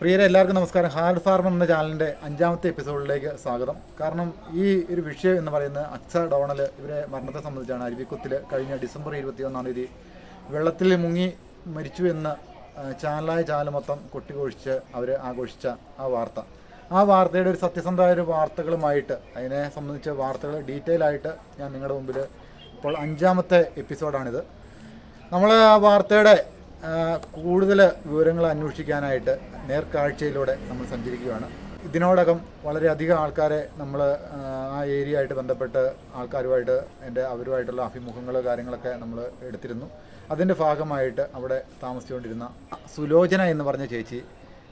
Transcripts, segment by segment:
പ്രിയരെ എല്ലാവർക്കും നമസ്കാരം. ഹാർഡ് ഫാർമർ എന്ന ചാനലിന്റെ അഞ്ചാമത്തെ എപ്പിസോഡിലേക്ക് സ്വാഗതം. കാരണം ഈ ഒരു വിഷയം എന്ന് പറയുന്നത് അക്സ ഡോണൽ ഇവരെ മരണത്തെ സംബന്ധിച്ചാണ്. അരുവിക്കുത്തിൽ കഴിഞ്ഞ ഡിസംബർ ഇരുപത്തിയൊന്നാം തീയതി വെള്ളത്തിൽ മുങ്ങി മരിച്ചു എന്ന് ചാനലായ ചാനൽ മൊത്തം കൊട്ടിഘോഷിച്ച് അവർ ആഘോഷിച്ച ആ വാർത്ത. ആ വാർത്തയുടെ ഒരു സത്യസന്ധമായ ഒരു വാർത്തകളുമായിട്ട് അതിനെ സംബന്ധിച്ച വാർത്തകൾ ഡീറ്റെയിൽ ആയിട്ട് ഞാൻ നിങ്ങളുടെ മുമ്പിൽ ഇപ്പോൾ അഞ്ചാമത്തെ എപ്പിസോഡാണിത്. നമ്മൾ ആ വാർത്തയുടെ കൂടുതൽ വിവരങ്ങൾ അന്വേഷിക്കാനായിട്ട് നേർക്കാഴ്ചയിലൂടെ നമ്മൾ സഞ്ചരിക്കുകയാണ്. ഇതിനോടകം വളരെയധികം ആൾക്കാരെ നമ്മൾ ആ ഏരിയ ആയിട്ട് ബന്ധപ്പെട്ട് ആൾക്കാരുമായിട്ട് എന്റെ അവരുമായിട്ടുള്ള അഭിമുഖങ്ങൾ കാര്യങ്ങളൊക്കെ നമ്മൾ എടുത്തിരുന്നു. അതിന്റെ ഭാഗമായിട്ട് അവിടെ താമസിച്ചുകൊണ്ടിരുന്ന സുലോചന എന്ന് പറഞ്ഞ ചേച്ചി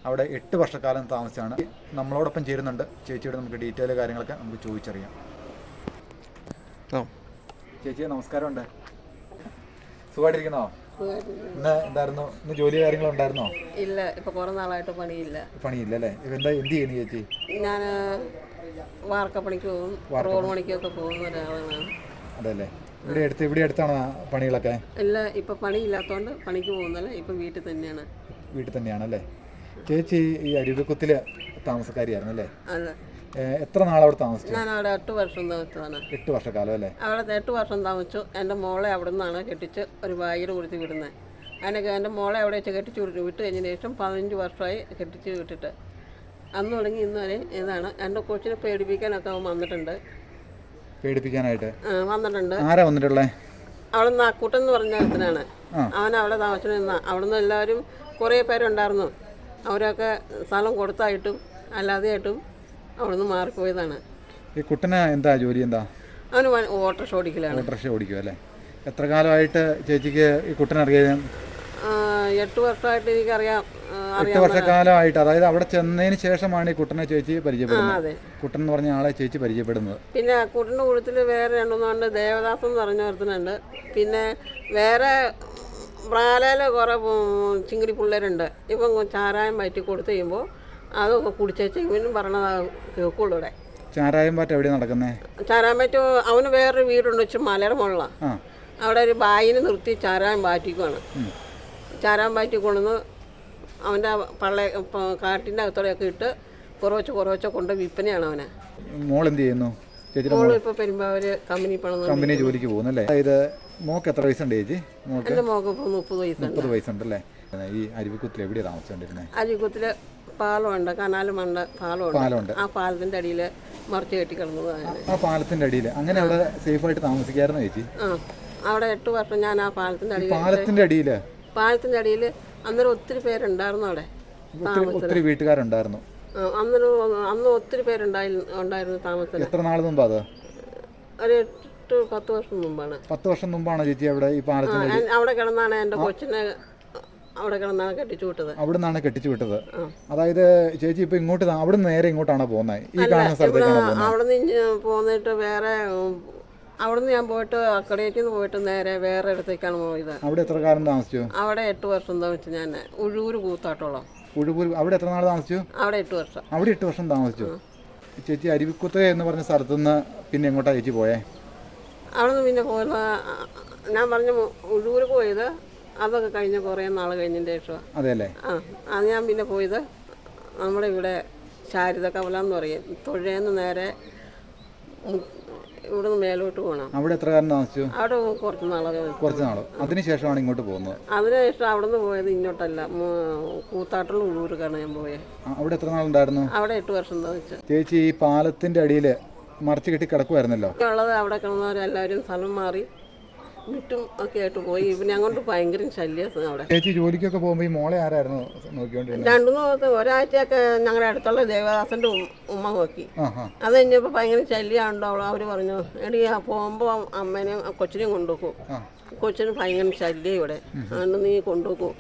അവിടെ എട്ട് വർഷക്കാലം താമസിച്ചാണ്. നമ്മളോടൊപ്പം ചേരുന്നുണ്ട്. ചേച്ചിയുടെ നമുക്ക് ഡീറ്റെയിൽ കാര്യങ്ങളൊക്കെ നമുക്ക് ചോദിച്ചറിയാം. ചേച്ചി നമസ്കാരമുണ്ട്. സുഖമായിട്ടിരിക്കുന്നോ? ഇന്ന് എന്തായിരുന്നു? ഇന്ന് ജോലി കാര്യങ്ങളുണ്ടായിരുന്നോ ഇല്ല ഇപ്പൊ കുറെ നാളായിട്ട് പണിയില്ല. പണിയില്ല അല്ലേ ഇപ്പൊ എന്താ എന്ത് ചെയ്യുന്നു ചേച്ചി? ഞാൻ വാർക്കപ്പണിക്ക് പോകും. റോഡ് പണിക്കൊക്കെ പോകുന്ന ഒരാളാണ്. അതല്ലേ. ഇവിടെ അടുത്ത് ഇവിടെ അടുത്താണ് പണികളൊക്കെ? ഇല്ല ഇപ്പൊ പണിയില്ലാത്തോണ്ട് പണിക്ക് പോകുന്നില്ല ഇപ്പൊ വീട്ടിൽ തന്നെയാണ്. വീട്ടിൽ തന്നെയാണല്ലേ? ചേച്ചി ഈ അരുവിക്കുത്തിൽ താമസക്കാരിയായിരുന്നു അല്ലേ എത്ര നാളവിടെ താമസിച്ചു? ഞാൻ അവിടെ എട്ട് വർഷം താമസിച്ചതാണ്. എട്ട് വർഷക്കാലം അല്ലേ? അവിടെ എട്ട് വർഷം താമസിച്ചു. എന്റെ മോളെ അവിടെ നിന്നാണ് കെട്ടിച്ച് ഒരു വായിൽ കൊടുത്ത് വിടുന്നത്. അതിനൊക്കെ എന്റെ മോളെ അവിടെ വെച്ച് കെട്ടിച്ച് വിട്ടു. വിട്ട് കഴിഞ്ഞതിന് ശേഷം പതിനഞ്ച് വർഷമായി കെട്ടിച്ച് വിട്ടിട്ട്. അന്ന് തുടങ്ങി ഇന്ന് വരെ ഇതാണ് എന്റെ കൊച്ചിനെ പേടിപ്പിക്കാനൊക്കെ അവൻ വന്നിട്ടുണ്ട്. പേടിപ്പിക്കാനായിട്ട്? വന്നിട്ടുണ്ട്. ആരാ വന്നിട്ടുള്ളത് അവിടെ നിന്ന് അക്കൂട്ടം എന്ന് പറഞ്ഞ ഒരുത്തനാണ്. അവൻ അവിടെ താമസിച്ചിരുന്ന അവിടെ നിന്ന് എല്ലാവരും കുറേ പേരുണ്ടായിരുന്നു. അവരൊക്കെ സ്ഥലം കൊടുത്തായിട്ടും അല്ലാതെയായിട്ടും അവിടെ നിന്ന് മാറിപ്പോയതാണ് ഈ കുട്ടന് എന്താ ജോലി എന്താ? അവന് ഓട്ടോറിക്ഷ ഓടിക്കലാണ്. ഓട്ടോറിക്ഷ ഓടിക്കും അല്ലേ? എത്ര കാലമായിട്ട് ചേച്ചിക്ക് ഈ കുട്ടനെ അറിയാം? എട്ട് വർഷമായിട്ട് എനിക്കറിയാം അറിയാം എട്ട് വർഷക്കാലമായിട്ട് അതായത് അവിടെ ചെന്നതിന് ശേഷമാണ് ഈ കുട്ടനെ ചേച്ചി പരിചയപ്പെടുന്നത്. കുട്ടൻ എന്ന് പറഞ്ഞ ആളെ ചേച്ചി പരിചയപ്പെടുന്നത്. പിന്നെ കുട്ടന്റെ കൂട്ടത്തിൽ വേറെ രണ്ടുമൂന്നുണ്ട് ദേവദാസ് എന്ന് പറഞ്ഞ ഒരുത്തനുണ്ട്. പിന്നെ വേറെ പ്രാലയിലെ കുറേ ചിങ്കിടി പിള്ളേരുണ്ട്. ഇപ്പം ചാരായം വയറ്റി കൊടുത്തു കഴിയുമ്പോൾ അതൊക്കെ കുടിച്ചും ഇവനും പറഞ്ഞത് കേൾക്കുള്ളൂ ഇവിടെ. ചാരായം പാട്ട് എവിടെയാണ് നടക്കുന്നേ? ചാരാൻ പറ്റു അവന് വേറൊരു വീടുണ്ട് വെച്ച് മലയുടെ മുകളിലാണ് അവിടെ ഒരു ബായിനെ നിർത്തി ചാരായം പാറ്റിക്കുവാണ്. ചാരാൻ പാറ്റി കൊണ്ടുവന്ന് അവന്റെ പള്ള കാട്ടിന്റെ അകത്തോടെയൊക്കെ ഇട്ട് കുറവച്ച് കുറവച്ച് കൊണ്ട് വിൽപ്പനയാണ് അവനെ. മോൾ എന്ത് ചെയ്യുന്നു? കമ്പനി ജോലിക്ക് പോകുന്നല്ലേ അതായത് മോക്ക് എത്ര വയസ്സുണ്ട് ചേച്ചി? മോക്ക് മുപ്പത് വയസ്സുണ്ട്. വയസ്സുണ്ടല്ലേ ഈ അരുവിക്കുത്തിൽ എവിടെയാണ് താമസിച്ചുകൊണ്ടിരുന്നത് അരികുത്തിൽ പാലമുണ്ട് കനാലുമുണ്ട് പാലമുണ്ട്. പാലമുണ്ട്. ആ പാലത്തിന്റെ അടിയിൽ മറിച്ച് കെട്ടി കിടന്നതാണ് ആ പാലത്തിന്റെ അടിയിൽ അങ്ങനെ അവിടെ സേഫ് ആയിട്ട് താമസിക്കായിരുന്നു ചേച്ചി. ആ അവിടെ എട്ട് വർഷം ഞാൻ ആ പാലത്തിന്റെ അടിയിൽ പാലത്തിന്റെ അടിയിൽ പാലത്തിന്റെ അടിയിൽ അന്നേരം ഒത്തിരി പേരുണ്ടായിരുന്നു അവിടെ ഒത്തിരി വീട്ടുകാരുണ്ടായിരുന്നു. അന്നേരം അന്ന് ഒത്തിരി പേരുണ്ടായി ഉണ്ടായിരുന്നു താമസത്തിന് എത്ര നാൾ മുമ്പ് അത്? ഒരു എട്ട് പത്ത് വർഷം മുമ്പാണ്. പത്ത് വർഷം മുമ്പാണ് ചേച്ചി അവിടെ ഈ പാലത്തിന്റെ അവിടെ കിടന്നാണ് എന്റെ കൊച്ചിനെ അവിടെ കിടന്നാണ് കെട്ടിച്ചു വിട്ടത്. അവിടെ നിന്നാണ് കെട്ടിച്ചു വിട്ടത്. അതായത് ചേച്ചി ഇപ്പൊ ഇങ്ങോട്ട് അവിടെ നിന്ന് നേരെ ഇങ്ങോട്ടാണ് പോകുന്നത് ഈ കാണുന്ന സ്ഥലത്തേക്കാണോ അവിടെ നിന്ന് പോന്നിട്ട് വേറെ അവിടെ നിന്ന് ഞാൻ പോയിട്ട് അക്കടേറ്റിൽ നിന്ന് പോയിട്ട് നേരെ വേറെ ഇടത്തേക്കാണ് പോയത്. അവിടെ എത്ര കാലം താമസിച്ചു? അവിടെ എട്ട് വർഷം താമസിച്ചു ഞാൻ. ഉഴൂര് കൂത്താട്ടോളം ഉഴുപൂര് അവിടെ എത്ര നാൾ താമസിച്ചു? അവിടെ എട്ട് വർഷം. അവിടെ എട്ട് വർഷം താമസിച്ചു. ചേച്ചി അരുവിക്കുത്ത എന്ന് പറഞ്ഞ സ്ഥലത്ത് നിന്ന് പിന്നെ എങ്ങോട്ടാ ചേച്ചി പോയേ? അവിടെ നിന്ന് പിന്നെ പോയത് ഞാൻ പറഞ്ഞു ഉഴൂര് പോയത് അതൊക്കെ കഴിഞ്ഞ കുറേ നാൾ കഴിഞ്ഞതിന് ശേഷമാണ് അതെ അല്ലേ ആ അത് ഞാൻ പിന്നെ പോയത് നമ്മുടെ ഇവിടെ ശാരിത കവല എന്ന് പറയും. തൊഴേന്ന് നേരെ ഇവിടുന്ന് മേലോട്ട് പോകണം അവിടെ എത്ര കാലം താമസിച്ചു? അവിടെ കുറച്ച് നാളൊക്കെ കുറച്ച് നാൾ അതിനുശേഷമാണ് ഇങ്ങോട്ട് പോകുന്നത്. അതിനുശേഷം അവിടെ നിന്ന് പോയത് ഇങ്ങോട്ടല്ല. കൂത്താട്ടുള്ള ഉള്ളൂർക്കാണ് ഞാൻ പോയത് അവിടെ എത്ര നാളുണ്ടായിരുന്നു? അവിടെ എട്ട് വർഷം താമസിച്ചു. ചേച്ചി ഈ പാലത്തിന്റെ അടിയിൽ മറച്ചു കെട്ടി കിടക്കുമായിരുന്നല്ലോ. ഉള്ളത് അവിടെ കിടന്നവരെല്ലാവരും സ്ഥലം മാറി. വിട്ടും ഒക്കെ ആയിട്ട് പോയി. ഇവനെ അങ്ങോട്ട് ഭയങ്കര ശല്യം അവിടെ. ചേച്ചി ജോലിക്കൊക്കെ പോകുമ്പോൾ ഈ മോളെ ആരായിരുന്നു നോക്കിക്കൊണ്ടിരുന്നത്? രണ്ടു മൂന്ന് ദിവസം ഒരാഴ്ചയൊക്കെ ഞങ്ങളുടെ അടുത്തുള്ള ദേവദാസന്റെ ഉമ്മ നോക്കി. അത് കഴിഞ്ഞപ്പോൾ ഭയങ്കര ശല്യമുണ്ടോ അവർ പറഞ്ഞു എടി പോകുമ്പോ പോകുമ്പോൾ അമ്മേനെയും കൊച്ചിനെയും കൊണ്ടുപോകും കൊച്ചിന് ഭയങ്കര ശല്യം ഇവിടെ. അതുകൊണ്ട് നീ കൊണ്ടുപോകും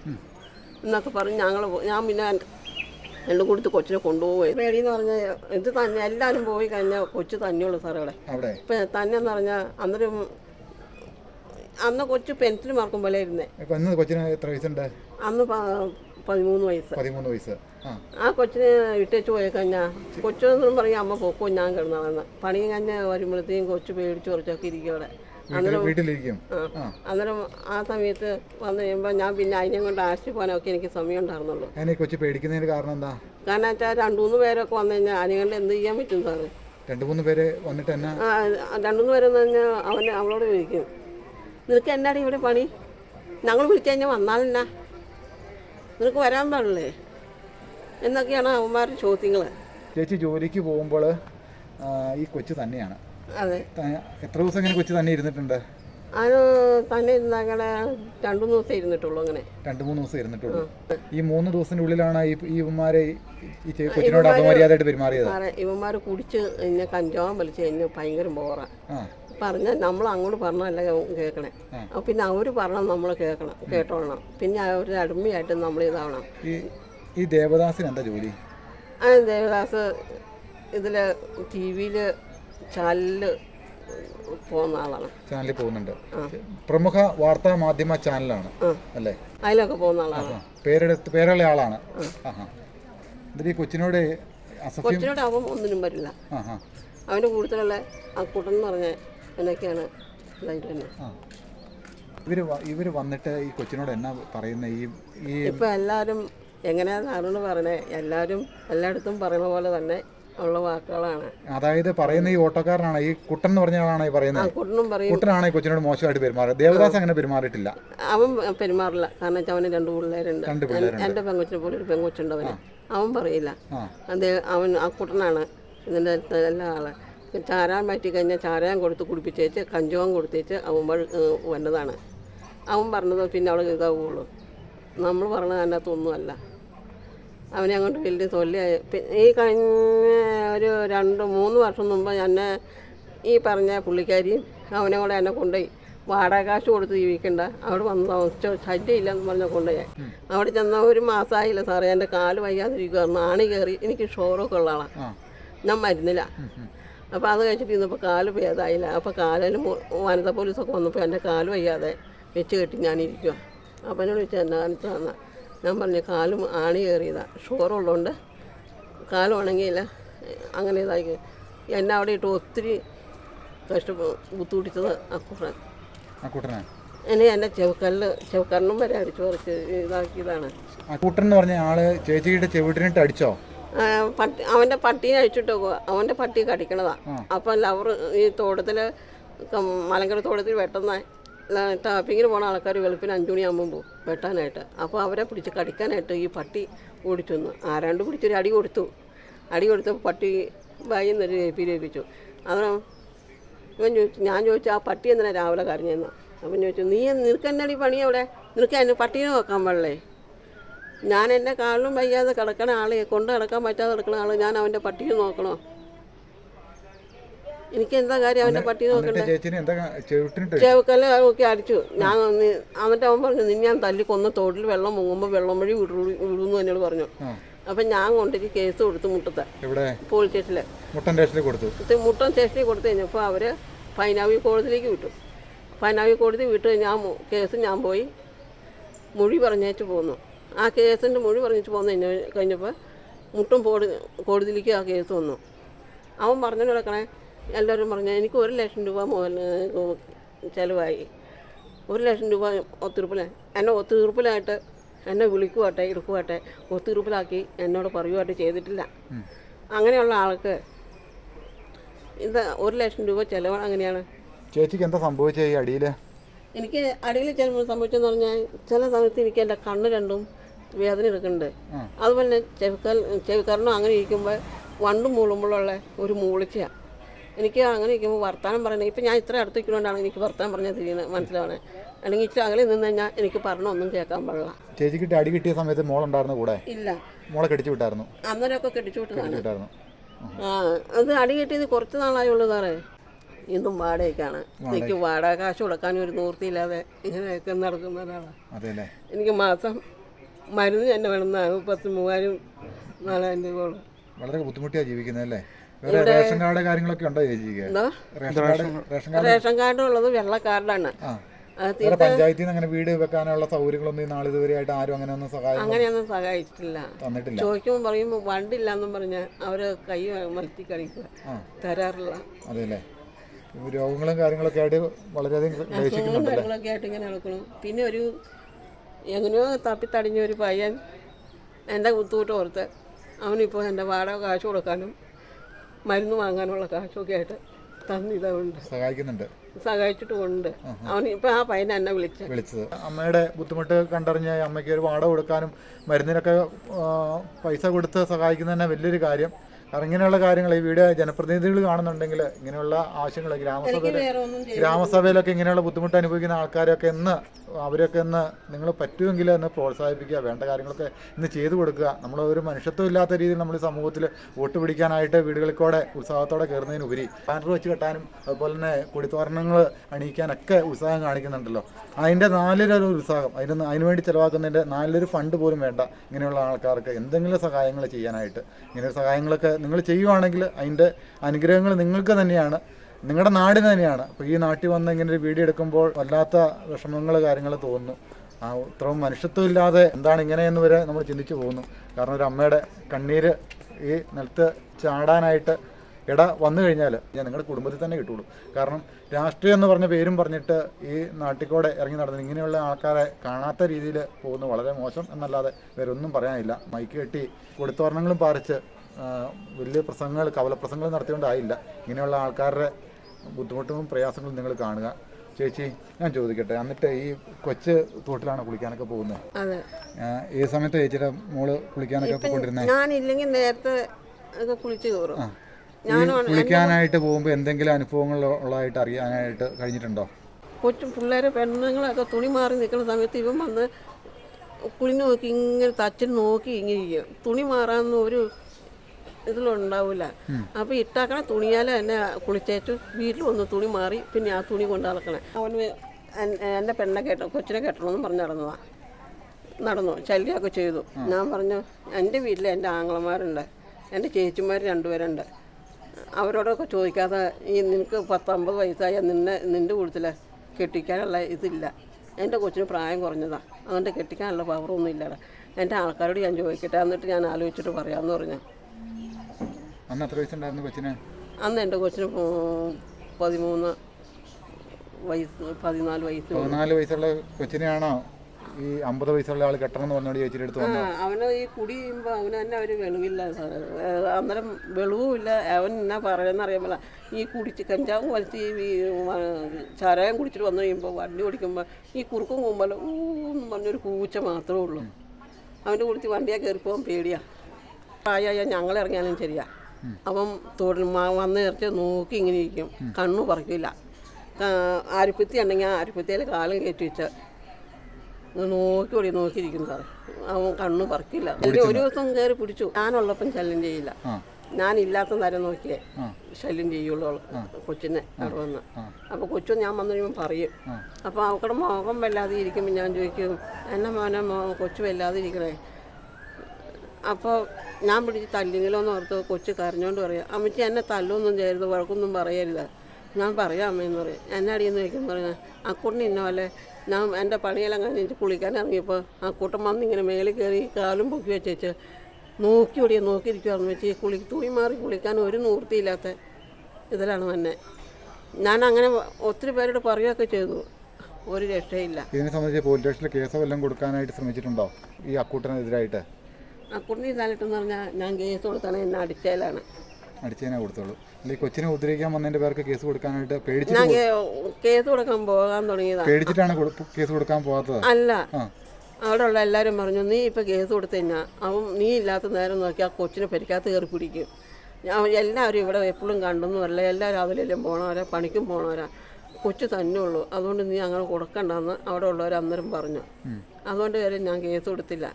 എന്നൊക്കെ പറഞ്ഞ് ഞങ്ങൾ ഞാൻ പിന്നെ രണ്ടും കൊടുത്ത് കൊച്ചിനെ കൊണ്ടുപോയി. എന്ന് പറഞ്ഞാൽ ഇത് തന്നെ എല്ലാവരും പോയി കഴിഞ്ഞാൽ കൊച്ചു തന്നെയുള്ളൂ സാറേ ഇവിടെ. ഇപ്പം തന്നെ എന്ന് പറഞ്ഞാൽ അന്നേരം അന്ന് കൊച്ചു പെൻസിൽ മാർക്കും പോലെ ഇരുന്നേ അന്ന് കൊച്ചിന് എത്ര വയസ്സുണ്ട്? അന്ന് പതിമൂന്ന് വയസ്സ്. പതിമൂന്ന് വയസ്സ്. ആ. കൊച്ചിനെ ഇട്ടേച്ച് പോയി കഴിഞ്ഞാൽ കൊച്ചെന്നും പറയും അമ്മ പൊക്കോ ഞാൻ കിടന്നാണെന്ന് പണി കഴിഞ്ഞ് വരുമ്പോഴത്തേക്കും കൊച്ചു പേടിച്ച് കുറച്ചൊക്കെ ഇരിക്കും അവിടെ. വീട്ടിലിരിക്കും. അന്നേരം ആ സമയത്ത് വന്നു കഴിയുമ്പോൾ ഞാൻ പിന്നെ അതിനെ കൊണ്ട് ആശിച്ചു പോകാനൊക്കെ എനിക്ക് സമയം ഉണ്ടായിരുന്നുള്ളൂ. ഈ കൊച്ചു പേടിക്കുന്നതിന് കാരണം എന്താ? കാരണം വെച്ചാൽ രണ്ടുമൂന്ന് പേരൊക്കെ വന്നു കഴിഞ്ഞാൽ അതിനെ കൊണ്ട് എന്ത് ചെയ്യാൻ പറ്റും സാറ്? രണ്ടു മൂന്ന് പേര് വന്നിട്ട് എന്നാ? രണ്ടു മൂന്ന് പേരെന്ന് പറഞ്ഞാൽ അവൻ അവളോട് ചോദിക്കും. നിനക്ക് എന്നാടി ഇവിടെ പണി? ഞങ്ങൾ വിളിച്ചു കഴിഞ്ഞാൽ വന്നാലെന്നാ നിനക്ക് വരാൻ പാടില്ലേ എന്നൊക്കെയാണ് അവന്മാരുടെ ചോദ്യങ്ങൾ ചേച്ചി ജോലിക്ക് പോകുമ്പോൾ ഈ കൊച്ചു തന്നെയാണ്. അതെ. എത്ര ദിവസം ഇങ്ങനെ കൊച്ചു തന്നെ ഇരുന്നിട്ടുണ്ട്? അത് തന്നെ ഇരുന്നങ്ങനെ രണ്ടു മൂന്ന് ദിവസം ഇരുന്നിട്ടുള്ളൂ അങ്ങനെ. രണ്ടു മൂന്ന് ദിവസം ഇരുന്നിട്ടുള്ളൂ. ഈ മൂന്ന് ദിവസത്തിന്റെ ഉള്ളിലാണ് ഈ ഇവന്മാരെ ഈ- കൊച്ചിനോട് അപമര്യാദയായിട്ട് പെരുമാറിയത്? ഇവന്മാർ കുടിച്ച് കഴിഞ്ഞാൽ കഞ്ചാവും വലിച്ച് കഴിഞ്ഞാൽ ഭയങ്കര ബോറാ. ആ. പറഞ്ഞാൽ നമ്മൾ അങ്ങോട്ട് പറഞ്ഞല്ല കേൾക്കണേ പിന്നെ അവർ പറഞ്ഞാൽ നമ്മൾ കേൾക്കണം കേട്ടോളണം. പിന്നെ അവരുടെ അടിമയായിട്ട് നമ്മൾ ഇതാവണം. ഈ ദേവദാസിന് എന്താ ജോലി? ആ ദേവദാസ് ഇതിൽ ടി വിയിൽ ചാനലിൽ പോകുന്ന ആളാണ്. ചാനലിൽ പോകുന്നുണ്ട്. പ്രമുഖ വാർത്താ മാധ്യമ ചാനലാണ് അല്ലേ? അതിലൊക്കെ പോകുന്ന ആളാണ്. പേരെടുത്ത് പേരുള്ള ആളാണ്. എന്നിട്ട് ഈ കൊച്ചിനോട് കൊച്ചിനോട് അവൻ ഒന്നിനും വരില്ല. അവന്റെ അവന്റെ കൂടുതലുള്ള ആ കൂട്ടം എന്ന് പറഞ്ഞ എന്നൊക്കെയാണ് ഇതായിട്ട് തന്നെ ആ. ഇവർ ഇവർ വന്നിട്ട് ഈ കൊച്ചിനോട് എന്നാ പറയുന്ന? ഈ ഈ ഇപ്പം എല്ലാവരും എങ്ങനെയാണ് അറിഞ്ഞു പറഞ്ഞേ എല്ലാവരും എല്ലായിടത്തും പറയുന്ന പോലെ തന്നെ ഉള്ള വാക്കുകളാണ്. അതായത് പറയുന്ന ഈ ഓട്ടോക്കാരനാണ് ഈ കുട്ടൻ എന്ന് പറഞ്ഞ ആളാണ് ഈ ആ പറയുന്നത് കുട്ടനും പറയും. കുട്ടനാണ് ഈ കൊച്ചിനോട് മോശമായിട്ട് പെരുമാറുന്നത്. ദേവദാസ് അങ്ങനെ പെരുമാറിയിട്ടില്ല. അവൻ പെരുമാറില്ല. കാരണം വെച്ചാൽ അവന് രണ്ട് പിള്ളേരുണ്ട്. രണ്ട് പിള്ളേരുണ്ട്. എന്റെ പെങ്കൊച്ചിനെ പോലെ ഒരു പെങ്കൊച്ചുണ്ട് അവന്. അവൻ പറയില്ല. ആ. അത് അവൻ ആ കുട്ടനാണ് ഇതിന്റെ എല്ലാ ആൾ. ചാരാൻ പറ്റി കഴിഞ്ഞാൽ ചാരാൻ കൊടുത്ത് കുടിപ്പിച്ചേച്ച് കഞ്ചോം കൊടുത്തേച്ച് അവൻ വന്നതാണ്. അവൻ പറഞ്ഞത് പിന്നെ അവിടെ ഇതാവുള്ളൂ. നമ്മൾ പറഞ്ഞത് അതിനകത്തൊന്നുമല്ല അവനെ അങ്ങോട്ട് വലിയ തൊല്ലിയായി ഈ കഴിഞ്ഞ ഒരു രണ്ട് മൂന്ന് വർഷം മുമ്പ് എന്നെ ഈ പറഞ്ഞ പുള്ളിക്കാരിയും അവനെ കൂടെ എന്നെ കൊണ്ടുപോയി. വാടക കാശ് കൊടുത്ത് ജീവിക്കണ്ട. അവിടെ വന്ന് താമസിച്ചോ ശല്യമില്ലെന്ന് പറഞ്ഞ കൊണ്ടുപോയി. അവിടെ ചെന്ന ഒരു മാസമായില്ല സാറേ. എന്റെ കാൽ വയ്യാതിരിക്കുമായിരുന്നു ആണി കയറി എനിക്ക് ഷോറൊക്കെ ഉള്ള ആളാണ് ഞാൻ മരുന്നില്ല അപ്പോൾ അത് കഴിച്ചിട്ട് ഇന്നിപ്പോൾ കാൽ ഭേദമായില്ല അപ്പോൾ കാലിന് വനിതാ പോലീസൊക്കെ വന്നപ്പോൾ എന്റെ കാൽ വയ്യാതെ വെച്ച് കെട്ടി ഞാനിരിക്കുക അപ്പോൾ എന്നോട് ചോദിച്ചാൽ എന്നാ കാണിച്ചു തന്ന ഞാൻ പറഞ്ഞു കാലും ആണി കയറിയതാണ് ഷുഗറുള്ളതുകൊണ്ട് കാലം ഉണങ്ങിയില്ല. അങ്ങനെ ഇതായി എന്നെ അവിടെ ഇട്ട് ഒത്തിരി കഷ്ടപ്പെട്ട് ബുദ്ധിമുട്ടിച്ചത് ആ കുട്ടൻ ആ കുട്ടനെ? എന്നെ എന്റെ ചെവക്കല്ല് ചെവുക്കണ്ണും വരെ അടിച്ചു പറിച്ച് ഇതാക്കിയതാണ്. അക്കൂട്ടൻ എന്ന് പറഞ്ഞ ആൾ ചേച്ചിയുടെ ചെവിട്ടിനിട്ട് അടിച്ചോ? പട്ടി അവന്റെ പട്ടീനെ അഴിച്ചിട്ട് അവന്റെ പട്ടി കടിക്കണതാ. അപ്പം ലവർ ഈ തോട്ടത്തിൽ മലങ്കര തോട്ടത്തിൽ വെട്ടുന്ന ടാപ്പിങ്ങിന് പോണ ആൾക്കാർ വെളുപ്പിന് അഞ്ചു മണിയാകുമ്പോൾ പോകും വെട്ടാനായിട്ട്. അപ്പോൾ അവരെ പിടിച്ച് കടിക്കാനായിട്ട് ഈ പട്ടി ഓടിച്ചു വന്നു ആരാണ്ട് പിടിച്ചൊരു അടി കൊടുത്തു. അടി കൊടുത്തപ്പോൾ പട്ടി വായിന്നൊരു ഏപ്പി ഏൽപ്പിച്ചു അത് ഇവൻ ചോദിച്ചു ഞാൻ ചോദിച്ചു ആ പട്ടി എന്തിനാ രാവിലെ കരഞ്ഞെന്ന്? അവൻ ചോദിച്ചു നീ നിനക്ക് എന്നടി പണി അവിടെ? നിനക്ക് അതിന് പട്ടീനെ നോക്കാൻ പാടില്ലേ? ഞാൻ എന്റെ കാലിലും വയ്യാതെ കിടക്കണ ആളെ കൊണ്ട് കിടക്കാൻ പറ്റാതെ കിടക്കണ ആൾ ഞാൻ അവന്റെ പട്ടിയെ നോക്കണോ? എനിക്ക് എന്താ കാര്യം അവന്റെ പട്ടിയെ നോക്കണ്ടേ? ഒക്കെ ചേവക്കല്ല് നോക്കി അടിച്ചു. ഞാൻ അവന്റെ അവൻ പറഞ്ഞു നിന്നെ ഞാൻ തല്ലി കൊന്ന തോട്ടിൽ വെള്ളം മുങ്ങുമ്പോൾ വെള്ളം വഴി വിടു വിടുന്നു എന്നോട് പറഞ്ഞു. അപ്പൊ ഞാൻ കൊണ്ടിട്ട് കേസ് കൊടുത്തു മുട്ടത്തെ. പോലീസ് സ്റ്റേഷനിലെ. മുട്ടൻ സ്റ്റേഷനിൽ കൊടുത്തു? മുട്ടൻ സ്റ്റേഷനിൽ കൊടുത്തു കഴിഞ്ഞപ്പോൾ അവർ ഫൈനാവി കോടതിയിലേക്ക് വിട്ടു. ഫൈനാവി കോടതി വിട്ട് ഞാൻ കേസ് ഞാൻ പോയി. മൊഴി പറഞ്ഞേച്ച് പോന്നു. ആ കേസിന്റെ മൊഴി പറഞ്ഞിട്ട് പോകുന്ന കഴിഞ്ഞപ്പോൾ മുട്ടും കോടി കോടതിയിലേക്ക് ആ കേസ് വന്നു. അവൻ പറഞ്ഞു കിടക്കണേ എല്ലാവരും പറഞ്ഞു എനിക്ക് ഒരു ലക്ഷം രൂപ മുതൽ ചിലവായി. ഒരു ലക്ഷം രൂപ ഒത്തുതീർപ്പില എന്നെ ഒത്തുതീർപ്പിലായിട്ട് എന്നെ വിളിക്കുവാട്ടെ എടുക്കുവാട്ടെ ഒത്തുതീർപ്പിലാക്കി എന്നോട് പറയുവാട്ടെ ചെയ്തിട്ടില്ല. അങ്ങനെയുള്ള ആൾക്ക് ഇത് ഒരു ലക്ഷം രൂപ ചിലവ് അങ്ങനെയാണ് ചേച്ചിക്ക് എന്താ സംഭവിച്ചത് ഈ അടിയിൽ എനിക്ക് അടിയിൽ ചിലപ്പോൾ സംഭവിച്ചെന്ന് പറഞ്ഞാൽ ചില സമയത്ത് എനിക്ക് എന്റെ കണ്ണ് രണ്ടും വേദന എടുക്കുന്നുണ്ട്. അതുപോലെ തന്നെ ചെവിക്കാൽ ചെവിക്കാരനും അങ്ങനെ ഇരിക്കുമ്പോൾ വണ്ടും മൂളുമ്പോഴുള്ള ഒരു മൂളിച്ചയാണ് എനിക്ക് അങ്ങനെ ഇരിക്കുമ്പോൾ വർത്തമാനം പറയണേ ഇപ്പം ഞാൻ ഇത്ര അടുത്ത് നിൽക്കുന്നതുകൊണ്ടാണ് എനിക്ക് വർത്തമാനം പറഞ്ഞാൽ തിരിയണത് മനസ്സിലാവണേ. അല്ലെങ്കിൽ ഇച്ചിരി അകലെ നിന്ന് കഴിഞ്ഞാൽ എനിക്ക് പറഞ്ഞൊന്നും കേൾക്കാൻ പാടില്ല. ചേച്ചിക്കിട്ട് അടി കിട്ടിയ സമയത്ത് മോളുണ്ടായിരുന്നു കൂടെ? ഇല്ല. മോളെ കടിച്ചു വിട്ടായിരുന്നു. അന്നേരമൊക്കെ കെട്ടിച്ചു വിട്ടതാണ്. വിട്ടായിരുന്നു. ആ. അത് അടി കിട്ടിയത് കുറച്ച് നാളായുള്ളൂ സാറേ. ഇന്നും വാടകയ്ക്കാണ്. എനിക്ക് വാടക കാശ് കൊടുക്കാനും ഒരു നിവൃത്തിയില്ലാതെ ഇങ്ങനെയൊക്കെ നടക്കുന്ന ഒരാളാണ് എനിക്ക് മാസം മരുന്ന് തന്നെ വേണമെന്നാണ്. പത്ത് മൂവായിരം നാലായിരം രൂപ വളരെ ബുദ്ധിമുട്ടിയാണ് ജീവിക്കുന്നത് അല്ലേ? വേറെ റേഷൻ കാർഡ് കാര്യങ്ങളൊക്കെ ഉണ്ടോ ചേച്ചിക്ക് ration card ration card. Ration card? ഉള്ളത് വെള്ള കാർഡാണ്. വേറെ പഞ്ചായത്തിൽ നിന്ന് അങ്ങനെ വീട് വെക്കാനുള്ള സൗകര്യങ്ങളൊന്നും ഈ നാളിതുവരെയായിട്ട് ആരും അങ്ങനെ ഒന്നും സഹായം അങ്ങനെയൊന്നും സഹായിച്ചിട്ടില്ല. തന്നിട്ടില്ല. ചോദിക്കുമ്പോൾ പറയുമ്പോൾ വണ്ടില്ല എന്നും പറഞ്ഞ് അവർ കൈ മലത്തി കളിക്കുക. തരാറില്ല. അതെ അല്ലേ രോഗങ്ങളും കാര്യങ്ങളൊക്കെ ആയിട്ട് വളരെയധികം ക്ലേശിക്കുന്നുണ്ടല്ലേ കാര്യങ്ങളൊക്കെ ആയിട്ട് ഇങ്ങനെ നടക്കണം. പിന്നെ ഒരു എങ്ങനെയോ തപ്പി തടിഞ്ഞ ഒരു പയ്യൻ എന്റെ കുത്തൂട്ട് ഓർത്ത് അവനിപ്പോൾ എന്റെ വാടക കാശ് കൊടുക്കാനും മരുന്ന് വാങ്ങാനുള്ള കാശൊക്കെ ആയിട്ട് തന്നിതുണ്ട് സഹായിക്കുന്നുണ്ട്. സഹായിച്ചിട്ടുമുണ്ട്. അവൻ ഇപ്പം ആ പയ്യൻ എന്നെ വിളിച്ച്. വിളിച്ചത്. അമ്മയുടെ ബുദ്ധിമുട്ട് കണ്ടറിഞ്ഞ അമ്മയ്ക്ക് ഒരു വാടക കൊടുക്കാനും മരുന്നിനൊക്കെ പൈസ കൊടുത്ത് സഹായിക്കുന്നതന്നെ വലിയൊരു കാര്യം. കാരണം ഇങ്ങനെയുള്ള കാര്യങ്ങൾ ഈ വീഡിയോ ജനപ്രതിനിധികൾ കാണുന്നുണ്ടെങ്കിൽ ഇങ്ങനെയുള്ള ആവശ്യങ്ങൾ ഗ്രാമസഭയിൽ ഗ്രാമസഭയിലൊക്കെ ഇങ്ങനെയുള്ള ബുദ്ധിമുട്ട് അനുഭവിക്കുന്ന ആൾക്കാരൊക്കെ ഇന്ന് അവരൊക്കെ ഇന്ന് നിങ്ങൾ പറ്റുമെങ്കിൽ ഒന്ന് പ്രോത്സാഹിപ്പിക്കുക വേണ്ട കാര്യങ്ങളൊക്കെ ഇന്ന് ചെയ്തു കൊടുക്കുക. നമ്മൾ ഒരു മനുഷ്യത്വം ഇല്ലാത്ത രീതിയിൽ നമ്മൾ സമൂഹത്തിൽ വോട്ട് പിടിക്കാനായിട്ട് വീടുകളിൽ കൂടെ ഉത്സാഹത്തോടെ കയറുന്നതിനുപരി ബാനർ വെച്ച് കെട്ടാനും അതുപോലെ തന്നെ കൊടിത്തോരണങ്ങൾ അണിയിക്കാനൊക്കെ ഉത്സാഹം കാണിക്കുന്നുണ്ടല്ലോ. അതിന്റെ നാലിലൊരു ഉത്സാഹം അതിന് അതിനുവേണ്ടി ചിലവാക്കുന്നതിന്റെ നാലിലൊരു ഫണ്ട് പോലും വേണ്ട ഇങ്ങനെയുള്ള ആൾക്കാർക്ക് എന്തെങ്കിലും സഹായങ്ങൾ ചെയ്യാനായിട്ട്. ഇങ്ങനെ സഹായങ്ങളൊക്കെ നിങ്ങൾ ചെയ്യുവാണെങ്കിൽ അതിന്റെ അനുഗ്രഹങ്ങൾ നിങ്ങൾക്ക് തന്നെയാണ് നിങ്ങളുടെ നാടിന് തന്നെയാണ്. അപ്പോൾ ഈ നാട്ടിൽ വന്ന് ഇങ്ങനെ ഒരു വീഡിയോ എടുക്കുമ്പോൾ വല്ലാത്ത വിഷമങ്ങൾ കാര്യങ്ങൾ തോന്നുന്നു. ആ ഇത്രയും മനുഷ്യത്വം ഇല്ലാതെ എന്താണ് ഇങ്ങനെയെന്ന് വരെ നമ്മൾ ചിന്തിച്ചു പോകുന്നു. കാരണം ഒരു അമ്മയുടെ കണ്ണീര് ഈ നിലത്ത് ചാടാനായിട്ട് ഇട വന്നു കഴിഞ്ഞാൽ ഞാൻ നിങ്ങളുടെ കുടുംബത്തിൽ തന്നെ കിട്ടുള്ളൂ. കാരണം രാഷ്ട്രീയം എന്ന് പറഞ്ഞ പേരും പറഞ്ഞിട്ട് ഈ നാട്ടിക്കൂടെ ഇറങ്ങി നടന്ന് ഇങ്ങനെയുള്ള ആൾക്കാരെ കാണാത്ത രീതിയിൽ പോകുന്നത് വളരെ മോശം എന്നല്ലാതെ വേറെ ഒന്നും പറയാനില്ല. മൈക്ക് കെട്ടി കൊടുത്തോരണങ്ങളും പാറിച്ച് വലിയ പ്രസംഗങ്ങൾ കവലപ്രസംഗങ്ങൾ നടത്തിയോണ്ടായില്ല. ഇങ്ങനെയുള്ള ആൾക്കാരുടെ ബുദ്ധിമുട്ടും പ്രയാസങ്ങളും നിങ്ങൾ കാണുക. ചേച്ചി ഞാൻ ചോദിക്കട്ടെ എന്നിട്ട് ഈ കൊച്ച് തോട്ടിലാണ് കുളിക്കാനൊക്കെ പോകുന്നത്? ഏത് സമയത്ത് ചേച്ചിയുടെ മോൾ കുളിക്കാനൊക്കെ പോയിക്കൊണ്ടിരുന്നത് ഞാനില്ലെങ്കിൽ നേരത്തെ കുളിച്ച് കയറും. ഈ കുളിക്കാനായിട്ട് പോകുമ്പോൾ എന്തെങ്കിലും അനുഭവങ്ങൾ ഉള്ളതായിട്ട് അറിയാനായിട്ട് കഴിഞ്ഞിട്ടുണ്ടോ? കൊച്ചും പിള്ളേരെ പെണ്ണുങ്ങളൊക്കെ തുണി മാറി നിൽക്കുന്ന സമയത്ത് ഇവൻ വന്ന് കുളിഞ്ഞു നോക്കി ഇങ്ങനെ തച്ചിൽ നോക്കി ഇങ്ങനെ ചെയ്യും തുണി മാറാമെന്ന് ഒരു ഇതിലുണ്ടാവില്ല അപ്പോൾ ഇട്ടാക്കണ തുണിയാൽ എന്നെ കുളിച്ചേച്ചു വീട്ടിൽ വന്ന് തുണി മാറി പിന്നെ ആ തുണി കൊണ്ട് നടക്കണേ. അവന് എന്റെ എന്റെ പെണ്ണെ കേട്ടോ കൊച്ചിനെ കെട്ടണമെന്ന് പറഞ്ഞ് നടന്നതാ. നടന്നു. ശല്യമൊക്കെ ചെയ്തു. ഞാൻ പറഞ്ഞു എന്റെ വീട്ടിൽ എന്റെ ആങ്ങളമാരുണ്ട്. എന്റെ ചേച്ചിമാർ രണ്ടുപേരുണ്ട്. അവരോടൊക്കെ ചോദിക്കാതെ ഈ നിനക്ക് പത്തമ്പത് വയസ്സായ നിന്നെ നിന്റെ കൂട്ടത്തിൽ കെട്ടിക്കാനുള്ള ഇതില്ല. എന്റെ കൊച്ചിന് പ്രായം കുറഞ്ഞതാ. അതുകൊണ്ട് കെട്ടിക്കാനുള്ള പവറൊന്നും ഇല്ലടാ. എന്റെ ആൾക്കാരോട് ഞാൻ ചോദിക്കട്ടെ എന്നിട്ട് ഞാൻ ആലോചിച്ചിട്ട് പറയാമെന്ന് പറഞ്ഞു. അന്ന് എത്ര വയസ്സുണ്ടായിരുന്നു കൊച്ചിന്? അന്ന് എന്റെ കൊച്ചിന് പതിമൂന്ന് വയസ്സ് പതിനാല് വയസ്സ് പതിനാല് വയസ്സുള്ള കൊച്ചിനെയാണോ ഈ അമ്പത് വയസ്സുള്ള ആൾ കെട്ടണം എന്ന് പറഞ്ഞോട് ചേച്ചിയുടെ അടുത്ത് വന്നു അവന് ഈ കുടി ചെയ്യുമ്പോൾ അവന് തന്നെ ഒരു വെളിവില്ല. അന്നേരം വെളിവുമില്ല. അവൻ എന്നാ പറയുന്ന അറിയാമല്ല ഈ കുടിച്ച് കഞ്ചാവും വലിച്ച് ഈ ചാരായം കുടിച്ചിട്ട് വന്നു കഴിയുമ്പോൾ വണ്ടി ഓടിക്കുമ്പോൾ ഈ കുറുക്കും കുമ്പല ഊന്ന് പറഞ്ഞൊരു കൂച്ച മാത്രമേ ഉള്ളൂ. അവന്റെ കുടിച്ച് വണ്ടിയാ കയറിപ്പോകാൻ പേടിയാ. ആയ ഞങ്ങൾ ഇറങ്ങിയാലും ശരിയാ. അവൻ തോടിൽ വന്ന് ഇറച്ച് നോക്കി ഇങ്ങനെ ഇരിക്കും. കണ്ണു പറിക്കില്ല. ആരിപ്പത്തി ഉണ്ടെങ്കിൽ ആ അരിപ്പത്തിയിൽ കാലം കയറ്റി വെച്ച നോക്കി ഓടി നോക്കിയിരിക്കും സാറേ അവൻ കണ്ണു പറക്കില്ല. ഒരു ഒരു ദിവസം കയറി പിടിച്ചു. ഞാനുള്ളപ്പം ശല്യം ചെയ്യില്ല. ഞാനില്ലാത്ത നേരം നോക്കിയേ ശല്യം ചെയ്യുള്ളൂ കൊച്ചിനെ അവിടെ വന്ന്. അപ്പോൾ കൊച്ചു ഞാൻ വന്നു കഴിയുമ്പോൾ പറയും. അപ്പോൾ അവക്കടെ മുഖം വല്ലാതെ ഇരിക്കുമ്പോൾ ഞാൻ ചോദിക്കും എന്നെ മോനെ കൊച്ചു വല്ലാതെ ഇരിക്കണേ? അപ്പോൾ ഞാൻ പിടിച്ച് തല്ലിങ്ങലോന്ന് ഓർത്ത് കൊച്ചു കരഞ്ഞോണ്ട് പറയാം അമ്മച്ചി എന്നെ തല്ലൊന്നും ചെയ്യരുത് വഴക്കൊന്നും പറയരുത്. ഞാൻ പറയാം അമ്മയെന്ന് പറയും. എന്നെ അടിയെന്ന് വയ്ക്കും പറയുന്നത് അക്കൂട്ടിന് ഇന്ന പോലെ ഞാൻ എന്റെ പണിയെല്ലാം കഴിഞ്ഞിട്ട് കുളിക്കാൻ ഇറങ്ങിയപ്പോൾ ആ കൂട്ടം വന്ന് ഇങ്ങനെ മേളിൽ കയറി കാലും പൊക്കി വെച്ചേച്ച് നോക്കി ഓടിയ നോക്കിയിരിക്കുവാന്ന് വെച്ച്. കുളി തുണി മാറി കുളിക്കാൻ ഒരു നിവൃത്തിയില്ലാത്ത ഇതിലാണ് തന്നെ ഞാൻ അങ്ങനെ ഒത്തിരി പേരോട് പറയുകയൊക്കെ ചെയ്തു. ഒരു രക്ഷയില്ല. ഇതിനെ സംബന്ധിച്ച് പോലീസ് സ്റ്റേഷനിൽ കേസ് വല്ലതും കൊടുക്കാനായിട്ട് ശ്രമിച്ചിട്ടുണ്ടോ? ഈ അക്കൂട്ടനെതിരായിട്ട്? അക്കുട്ടിന് ഇതായിട്ടെന്ന് പറഞ്ഞാൽ ഞാൻ കേസ് കൊടുത്താണ് എന്നെ അടിച്ചതിലാണ് അടിച്ചതിനെ കൊടുത്തോളൂ. അല്ലെങ്കിൽ കൊച്ചിനെ ഉദ്രവിക്കാൻ വന്നതിന്റെ പേർക്ക് കേസ് കൊടുക്കാനായിട്ട് പേടിച്ചിട്ട് ഞാൻ കേ- കേസ് കൊടുക്കാൻ പോകാൻ തുടങ്ങിയതാണ് പേടിച്ചിട്ടാണ് കൊടു- കേസ് കൊടുക്കാൻ പോകാത്തത്? അല്ല. ആ. അവിടെ ഉള്ള എല്ലാവരും പറഞ്ഞു നീ ഇപ്പൊ കേസ് കൊടുത്തു കഴിഞ്ഞാൽ അവൻ നീ ഇല്ലാത്ത നേരം നോക്കി ആ കൊച്ചിനെ പരിക്കാത്ത കയറി പിടിക്കും. ഞാൻ എല്ലാവരും ഇവിടെ എപ്പോഴും കണ്ടൊന്നുമല്ല എല്ലാവരും അവരെല്ലാം പോണവരാ പണിക്കും പോണവരാ. കൊച്ചു തന്നെ ഉള്ളൂ. അതുകൊണ്ട് നീ അങ്ങനെ കൊടുക്കണ്ടെന്ന് അവിടെ ഉള്ളവർ അന്നേരം പറഞ്ഞു. അതുകൊണ്ട് വരെ ഞാൻ കേസ് കൊടുത്തില്ല.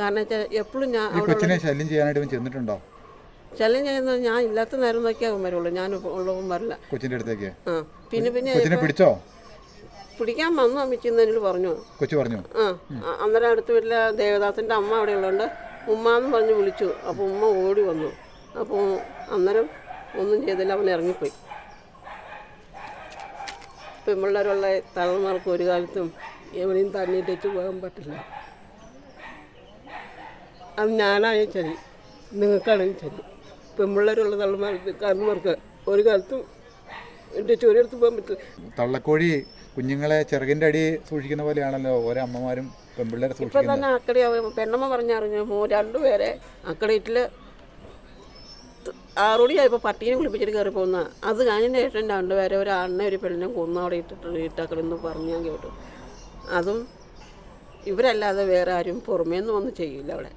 കാരണം വെച്ചാൽ എപ്പോഴും ഞാൻ ഈ കൊച്ചിനെ ശല്യം ചെയ്യാനായിട്ട് ഇവൻ ചെന്നിട്ടുണ്ടോ? ശല്യം ചെയ്യുന്നത് ഞാൻ ഇല്ലാത്ത നേരം നോക്കിയാൽ അവൻ വരുള്ളൂ. ഞാൻ ഉള്ളവൻ വരില്ല. കൊച്ചിന്റെ അടുത്തേക്ക്? ആ പിന്നെ പിന്നെ കൊച്ചിനെ പിടിച്ചോ? പിടിക്കാൻ വന്നു അമ്മച്ചിന്നതിൽ പറഞ്ഞു. കൊച്ചു പറഞ്ഞു. ആ അ- അന്നേരം അടുത്ത വീട്ടിലെ ദേവദാസിന്റെ അമ്മ അവിടെ ഉള്ളതുകൊണ്ട് ഉമ്മാന്ന് പറഞ്ഞ് വിളിച്ചു. അപ്പോൾ ഉമ്മ ഓടി വന്നു. അപ്പോൾ അന്നേരം ഒന്നും ചെയ്തില്ല അവൻ ഇറങ്ങിപ്പോയി. പെൺപിള്ളേരുള്ള തലമുറയ്ക്ക് ഒരു കാലത്തും എവിടെയും തണ്ണിയിട്ടേച്ച് പോകാൻ പറ്റില്ല. അത് ഞാനായാലും ശരി. നിങ്ങൾക്കാണെങ്കിലും ശരി. പെൺപിള്ളേരുള്ള തള്ളമാർക്ക് തലമുറയ്ക്ക് ഒരു കാലത്തും എന്റെ ചുരിയെടുത്ത് പോകാൻ പറ്റില്ല. തള്ളക്കോഴി കുഞ്ഞുങ്ങളെ ചെറുകിന്റെ അടി സൂക്ഷിക്കുന്ന പോലെയാണല്ലോ ഓരോ അമ്മമാരും പെൺപിള്ളേരെ ഇപ്പം തന്നെ അക്കടി പെണ്ണമ്മ പറഞ്ഞറിഞ്ഞു മോ രണ്ടുപേരെ അക്കടീട്ടിൽ ആറോടിയായപ്പോൾ പട്ടീനെ കുളിപ്പിച്ചിട്ട് കയറി പോകുന്ന അത് കഴിഞ്ഞതിന് ശേഷം രണ്ടുപേരെ ഒരു അണ്ണ ഒരു പെണ്ണിനെ കൊന്നു അവിടെ ഇട്ടിട്ട് ഇട്ടക്കടെന്ന് പറഞ്ഞ് ഞാൻ കേട്ടു. അതും ഇവരല്ലാതെ വേറെ ആരും പുറമേ നിന്ന് വന്ന് ചെയ്യില്ല അവിടെ.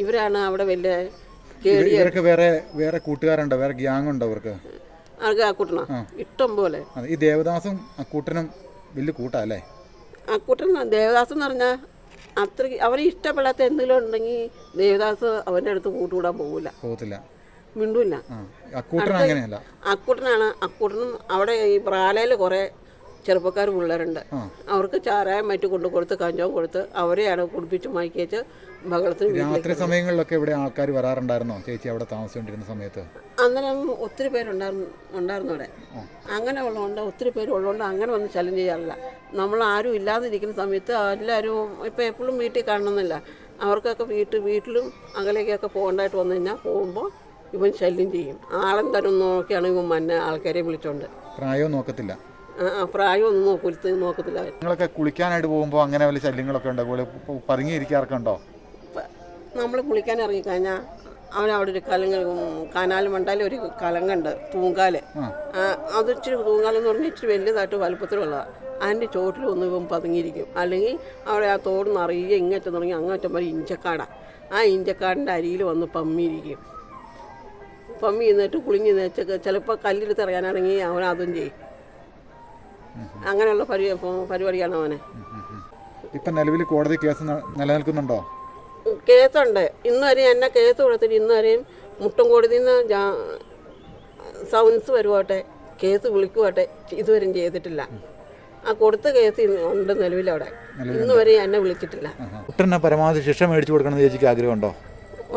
ഇവരാണ് അവിടെ വലിയ ഇവർക്ക് വേറെ വേറെ കൂട്ടുകാരുണ്ടോ? വേറെ ഗ്യാങ് ഉണ്ടോ അവർക്ക്? ആൾക്ക് ആക്കൂട്ടണ ഇഷ്ടം പോലെ. ഈ ദേവദാസും അക്കൂട്ടനും വലിയ കൂട്ടല്ലേ അക്കൂട്ടൻ ദേവദാസ് എന്ന് പറഞ്ഞാൽ അത്രയ്ക്ക് അവർ ഇഷ്ടപ്പെടാത്ത എന്തെങ്കിലും ഉണ്ടെങ്കിൽ ദേവദാസ് അവന്റെ അടുത്ത് കൂട്ടുകൂടാൻ പോകില്ല പോകത്തില്ല മിണ്ടൂല്ല അക്കൂട്ടനാണ് അക്കൂട്ടനും അവിടെ ഈ പ്രാലയിൽ കുറേ ചെറുപ്പക്കാർ പിള്ളേരുണ്ട്. അവർക്ക് ചാരായം മറ്റു കൊണ്ടു കൊടുത്ത് കഞ്ചാവും കൊടുത്ത് അവരെയാണ് കുടിപ്പിച്ച് മയക്കിച്ച് ബഹളത്തിന് രാത്രി സമയങ്ങളിലൊക്കെ ഇവിടെ ആൾക്കാർ വരാറുണ്ടായിരുന്നോ? ചേച്ചി അവിടെ താമസിച്ചുകൊണ്ടിരുന്ന സമയത്ത്? അന്നേരം ഒത്തിരി പേരുണ്ടായിരുന്നു ഉണ്ടായിരുന്നു അവിടെ. അങ്ങനെ ഉള്ളതുകൊണ്ട് ഒത്തിരി പേര് ഉള്ളതുകൊണ്ട് അങ്ങനെ വന്ന് ശല്യം ചെയ്യാറില്ല. നമ്മൾ ആരും ഇല്ലാതിരിക്കുന്ന സമയത്ത് എല്ലാവരും ഇപ്പം എപ്പോഴും വീട്ടിൽ കാണണമെന്നില്ല. അവർക്കൊക്കെ വീട്ടിൽ വീട്ടിലും അകലേക്കൊക്കെ പോകേണ്ടതായിട്ട് വന്നു കഴിഞ്ഞാൽ പോകുമ്പോൾ ഇവൻ ശല്യം ചെയ്യും. ആളെന്തായാലും നോക്കിയാണ് ഇവൻ മന്നെ ആൾക്കാരെ വിളിച്ചോണ്ട്. പ്രായവും നോക്കത്തില്ല. പ്രായമൊന്നും നോക്കുലത്ത് നോക്കത്തില്ല നിങ്ങളൊക്കെ കുളിക്കാനായിട്ട് പോകുമ്പോൾ അങ്ങനെ വല്ല ശല്യങ്ങളൊക്കെ ഉണ്ടോ? പോലെ പതുങ്ങിയിരിക്കാറൊക്കെ ഉണ്ടോ? നമ്മൾ കുളിക്കാൻ ഇറങ്ങിക്കഴിഞ്ഞാൽ അവൻ അവിടെ ഒരു കലങ്ങ് കനാൽ മണ്ടാലും ഒരു കലങ്ങുണ്ട് തൂങ്കാൽ. അത് ഇച്ചിരി തൂങ്കാലെന്ന് പറഞ്ഞാൽ ഇച്ചിരി വലുതായിട്ട് വലുപ്പത്തിലുള്ളതാണ് അതിന്റെ ചോട്ടിലൊന്നും ഇവൻ പതുങ്ങിയിരിക്കും. അല്ലെങ്കിൽ അവിടെ ആ തോട് നിറയെ ഇങ്ങറ്റം തുടങ്ങി അങ്ങറ്റം വരെ ഇഞ്ചക്കാടാണ് ആ ഇഞ്ചക്കാടിന്റെ അരിയിൽ വന്ന് പമ്മിയിരിക്കും. പമ്മി എന്നിട്ട് കുളിഞ്ഞ് നേച്ചൊക്കെ ചിലപ്പോൾ കല്ലിൽ എറിയാനാണെങ്കിൽ അവൻ അതും ചെയ്യും. അങ്ങനെയുള്ള പരി പരിപാടിയാണ് അവനെ. ഇപ്പം നിലവിൽ കോടതി കേസ് നിലനിൽക്കുന്നുണ്ടോ? കേസുണ്ട്. ഇന്ന് വരെ എന്നെ കേസ് കൊടുത്തിട്ട് ഇന്ന് വരെയും മുട്ടും കോടതിയിൽ നിന്ന് സൗൻസ് വരുവാട്ടെ കേസ് വിളിക്കുവാട്ടെ ഇതുവരെയും ചെയ്തിട്ടില്ല. ആ കൊടുത്ത കേസ് ഉണ്ട് ഉണ്ട് നിലവിലവിടെ ഇന്ന് വരെ എന്നെ വിളിച്ചിട്ടില്ല. കുട്ടനെ പരമാവധി ശിക്ഷ മേടിച്ചു കൊടുക്കണമെന്ന് ചേച്ചിക്ക് ആഗ്രഹമുണ്ടോ?